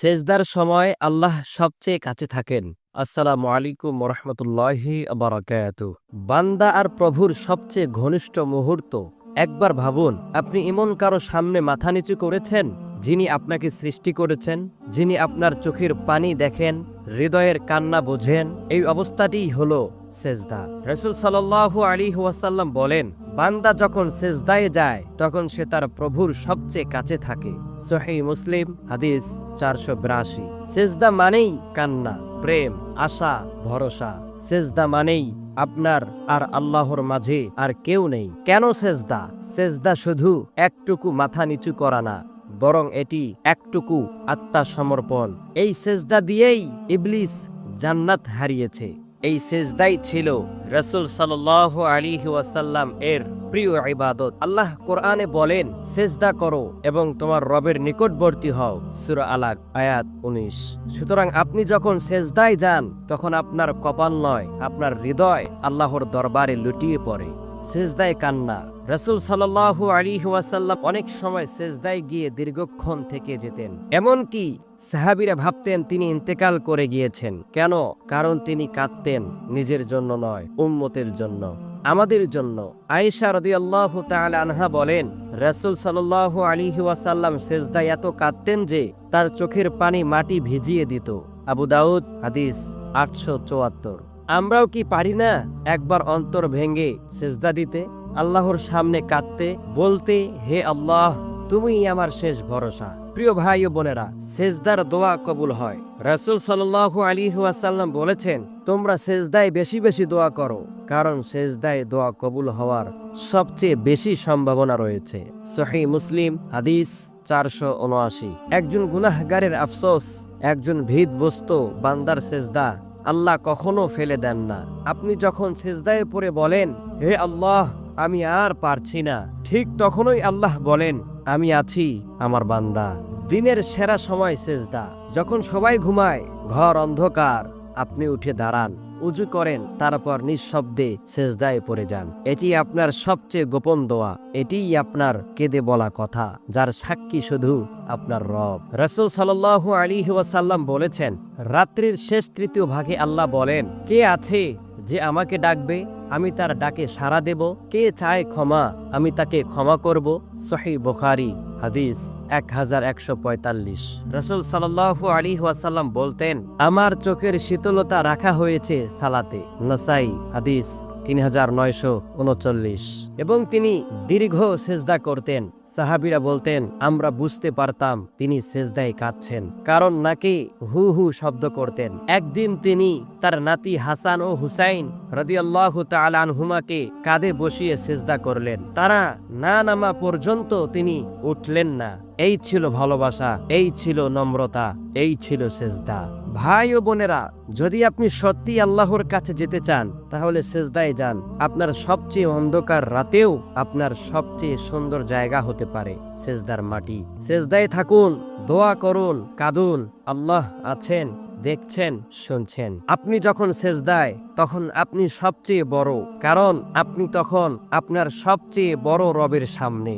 সেজদার সময় আল্লাহ সবচেয়ে কাছে থাকেন। আসসালামু আলাইকুম রহমতুল্লাহি বারাকাতু বান্দা আর প্রভুর সবচেয়ে ঘনিষ্ঠ মুহূর্ত। একবার ভাবুন, আপনি এমন কারও সামনে মাথা নিচু করেছেন, যিনি আপনাকে সৃষ্টি করেছেন, যিনি আপনার চোখের পানি দেখেন, হৃদয়ের কান্না বোঝেন। এই অবস্থাটিই হলো সেজদা। রসুল সাল্লাহ আলী ওয়াসাল্লাম বলেন, বান্দা যখন সেজদায় যায়, তখন সে তার প্রভুর সবচেয়ে কাছে থাকে। সহি মুসলিম, হাদিস চারশো বিরাশি। সেজদা মানেই কান্না, প্রেম, আশা, ভরসা। সেজদা মানেই আপনার আর আল্লাহর মাঝে আর কেউ নেই। কেন সেজদা? সেজদা শুধু একটুকু মাথা নিচু করা না, বরং এটি একটুকু আত্মা সমর্পণ এই সেজদা দিয়েই ইবলিস জান্নাত হারিয়েছে। এই সেজদাই ছিল রসুল সাল্লাহ আলী ওয়াসাল্লাম এর প্রিয় ইবাদত। আল্লাহ কোরআনে বলেন, সেজদা করো এবং তোমার রবের নিকটবর্তী হও। সুরা আলাক আয়াত উনিশ। সুতরাং আপনি যখন সেজদায় যান, তখন আপনার কপাল নয়, আপনার হৃদয় আল্লাহর দরবারে লুটিয়ে পড়ে। সেজদায় কান্না। রসুল সাল্লাহু আলী ওয়াসাল্লাম অনেক সময় সেজদায় গিয়ে দীর্ঘক্ষণ থেকে যেতেন। এমনকি সাহাবিরা ভাবতেন তিনি ইন্তেকাল করে গিয়েছেন। কেন? কারণ তিনি কাঁদতেন নিজের জন্য নয়, উম্মতের জন্য। আমাদের জন্য। আয়েশা রদিয়াল্লাহু তাআলা আনহা বলেন, রাসূল সাল্লাল্লাহু আলাইহি ওয়াসাল্লাম সেজদায় এত কাঁদতেন যে তার চোখের পানি মাটি ভিজিয়ে দিত। আবু দাউদ, হাদিস আটশো চুয়াত্তর। আমরাও কি পারি না একবার অন্তর ভেঙে সেজদা দিতে? আল্লাহর সামনে কাঁদতে, বলতে, হে আল্লাহ তুমি আমার শেষ ভরসা। প্রিয় ভাই ও বোনেরা, সেজদার দোয়া কবুল হয়। রাসূল সাল্লাল্লাহু আলাইহি ওয়াসাল্লাম বলেছেন, তোমরা সেজদায় বেশি বেশি দোয়া করো, কারণ সেজদায় দোয়া কবুল হওয়ার সবচেয়ে বেশি সম্ভাবনা রয়েছে। সহি মুসলিম, হাদিস চারশো উনআশি। একজন গুনাহগারের আফসোস, একজন ভিদ বস্তু বান্দার সেজদা আল্লাহ কখনো ফেলে দেন না। আপনি যখন সেজদায় পড়ে বলেন, হে আল্লাহ, আমি আর পারছি না, ঠিক তখনই আল্লাহ বলেন আমি আছি আমার বান্দা। দিনের সেরা সময় সেজদা। যখন সবাই ঘুমায়, ঘর অন্ধকার, আপনি উঠে দাঁড়ান, উজু করেন, তারপর নিঃশব্দে সেজদায় পড়ে যান। এটি আপনার সবচেয়ে গোপন দোয়া। এটিই আপনার কেঁদে বলা কথা, যার সাক্ষী শুধু আপনার রব। রসুল সাল্লাহ আলী ওয়াসাল্লাম বলেছেন, রাত্রির শেষ তৃতীয় ভাগে আল্লাহ বলেন, কে আছে যে আমাকে ডাকবে? আমি তার ডাকে সাড়া দেব। কে চায় ক্ষমা? আমি তাকে ক্ষমা করব। সহি বোখারি, হাদিস এক হাজার একশো পঁয়তাল্লিশ। রসুল সাল্লাহ আলী ওয়াসাল্লাম বলতেন, আমার চোখের শীতলতা রাখা হয়েছে সালাতে। নসাই, হাদিস তিন হাজার নয়শো উনচল্লিশ। এবং তিনি দীর্ঘ সেজদা করতেন। সাহাবিরা বলতেন, আমরা বুঝতে পারতাম তিনি সেজদায় কাঁদছেন। কারণ নাকি হু হু শব্দ করতেন। একদিন তিনি তার নাতি হাসান ও হুসাইন রদিয়াল্লাহ তালানহুমাকে কাঁধে বসিয়ে সেজদা করলেন। তারা না নামা পর্যন্ত তিনি উঠলেন না। এই ছিল ভালোবাসা, এই ছিল নম্রতা, এই ছিল সেজদা। ভাই ও বোনেরা, যদি আপনি সত্যি আল্লাহর কাছে যেতে চান, তাহলে সেজদায় যান। আপনার সবচেয়ে অন্ধকার রাতেও আপনার সবচেয়ে সুন্দর জায়গা হতে পারে, সেজদার মাটি। সেজদায় থাকুন, দোয়া করুন, কাঁদুন, আল্লাহ আছেন, দেখছেন, শুনছেন। আপনি যখন সেজদায়, তখন আপনি সবচেয়ে বড়, কারণ আপনি তখন আপনার সবচেয়ে বড় রবের সামনে।